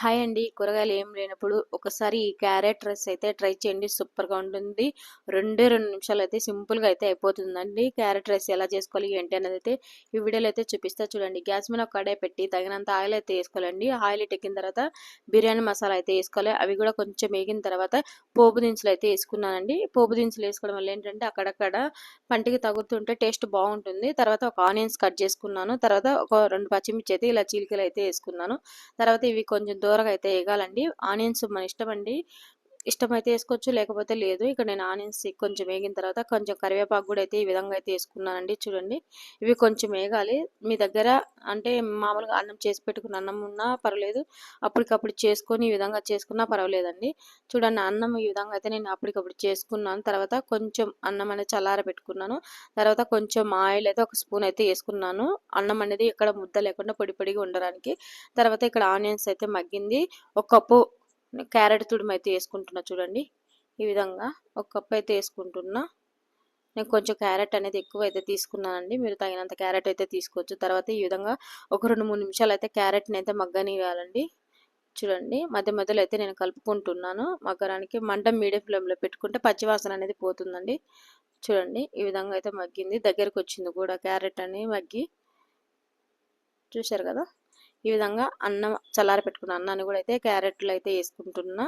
Hi అండి. కూరగాయలు ఏం లేనప్పుడు ఒకసారి ఈ క్యారెట్ రైస్ అయితే ట్రై చేయండి. సూపర్గా ఉంటుంది. రెండే రెండు నిమిషాలు అయితే సింపుల్గా అయితే అయిపోతుందండి. క్యారెట్ రైస్ ఎలా చేసుకోవాలి ఏంటి అనేది అయితే ఈ వీడియోలో అయితే చూపిస్తా చూడండి. గ్యాస్ మీద ఒక కడాయి పెట్టి తగినంత ఆయిల్ అయితే వేసుకోవాలండి. ఆయిల్ ఎక్కిన తర్వాత బిర్యానీ మసాలా అయితే వేసుకోవాలి. అవి కూడా కొంచెం వేగిన తర్వాత పోపు దినుసులు అయితే వేసుకున్నానండి. పోపు దినుసులు వేసుకోవడం వల్ల ఏంటంటే అక్కడక్కడ పంటికి తగులుతుంటే టేస్ట్ బాగుంటుంది. తర్వాత ఒక ఆనియన్స్ కట్ చేసుకున్నాను. తర్వాత ఒక రెండు పచ్చిమిర్చి అయితే ఇలా చీలికలు అయితే వేసుకున్నాను. తర్వాత ఇవి కొంచెం దూరగా అయితే వేగాలండి ఆనియన్స్ మన ఇష్టం అండి ఇష్టమైతే వేసుకోవచ్చు లేకపోతే లేదు. ఇక్కడ నేను ఆనియన్స్ కొంచెం వేగిన తర్వాత కొంచెం కరివేపాకు కూడా అయితే ఈ విధంగా అయితే వేసుకున్నానండి. చూడండి ఇవి కొంచెం వేగాలి. మీ దగ్గర అంటే మామూలుగా అన్నం చేసి పెట్టుకున్న అన్నం ఉన్నా పర్వాలేదు. అప్పటికప్పుడు చేసుకొని ఈ విధంగా చేసుకున్నా పర్వాలేదండి. చూడండి అన్నం ఈ విధంగా అయితే నేను అప్పటికప్పుడు చేసుకున్నాను. తర్వాత కొంచెం అన్నం అనేది చల్లార పెట్టుకున్నాను. తర్వాత కొంచెం ఆయిల్ అయితే ఒక స్పూన్ అయితే వేసుకున్నాను. అన్నం అనేది ఇక్కడ ముద్ద లేకుండా పొడి పొడిగా ఉండడానికి. తర్వాత ఇక్కడ ఆనియన్స్ అయితే మగ్గింది. ఒక కప్పు క్యారెట్ తుడుము అయితే వేసుకుంటున్నా చూడండి. ఈ విధంగా ఒక కప్ అయితే వేసుకుంటున్నా. నేను కొంచెం క్యారెట్ అనేది ఎక్కువ అయితే తీసుకున్నానండి. మీరు తగినంత క్యారెట్ అయితే తీసుకోవచ్చు. తర్వాత ఈ విధంగా ఒక రెండు మూడు నిమిషాలు అయితే క్యారెట్ని అయితే మగ్గనివ్వాలండి. చూడండి. మధ్య మధ్యలో అయితే నేను కలుపుకుంటున్నాను. మగ్గరానికి మంట మీడియం ఫ్లేమ్లో పెట్టుకుంటే పచ్చివాసన అనేది పోతుందండి. చూడండి. ఈ విధంగా అయితే మగ్గింది. దగ్గరకు వచ్చింది కూడా క్యారెట్ అని మగ్గి. చూశారు కదా? ఈ విధంగా అన్నం చల్లారి పెట్టుకున్న అన్నాన్ని కూడా అయితే క్యారెట్లు అయితే వేసుకుంటున్నా.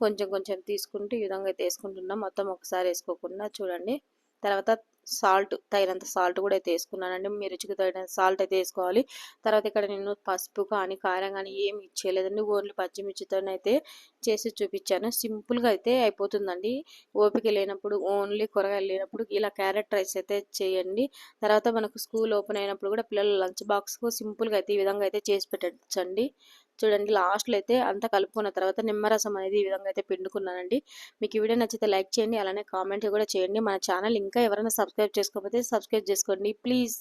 కొంచెం కొంచెం తీసుకుంటూ ఈ విధంగా అయితే వేసుకుంటున్నా. మొత్తం ఒకసారి వేసుకోకుండా చూడండి. తర్వాత సాల్ట్ తగినంత సాల్ట్ కూడా అయితే వేసుకున్నానండి. మీ రుచికి తగినంత సాల్ట్ అయితే వేసుకోవాలి. తర్వాత ఇక్కడ నేను పసుపు కానీ కారం కానీ ఏమి ఇచ్చేయలేదండి ఓన్లీ పచ్చిమిర్చితోనైతే చేసి చూపించాను. సింపుల్గా అయితే అయిపోతుందండి. ఓపిక లేనప్పుడు ఓన్లీ కూరగాయలు లేనప్పుడు ఇలా క్యారెట్ రైస్ అయితే చేయండి. తర్వాత మనకు స్కూల్ ఓపెన్ అయినప్పుడు కూడా పిల్లల లంచ్ బాక్స్కు సింపుల్గా అయితే ఈ విధంగా అయితే చేసి పెట్టచ్చండి. చూడండి లాస్ట్లో అయితే అంతా కలుపుకున్న తర్వాత నిమ్మరసం అనేది ఈ విధంగా అయితే పిండుకున్నానండి. మీకు ఈ వీడియో నచ్చితే లైక్ చేయండి. అలానే కామెంట్ కూడా చేయండి. మన ఛానల్ ఇంకా ఎవరైనా సబ్స్క్రైబ్ చేసుకోకపోతే సబ్స్క్రైబ్ చేసుకోండి. ప్లీజ్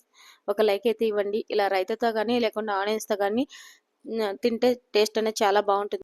ఒక లైక్ అయితే ఇవ్వండి. ఇలా రైతాతో కానీ లేకుండా ఆనియన్స్తో కానీ తింటే టేస్ట్ అనేది చాలా బాగుంటుంది.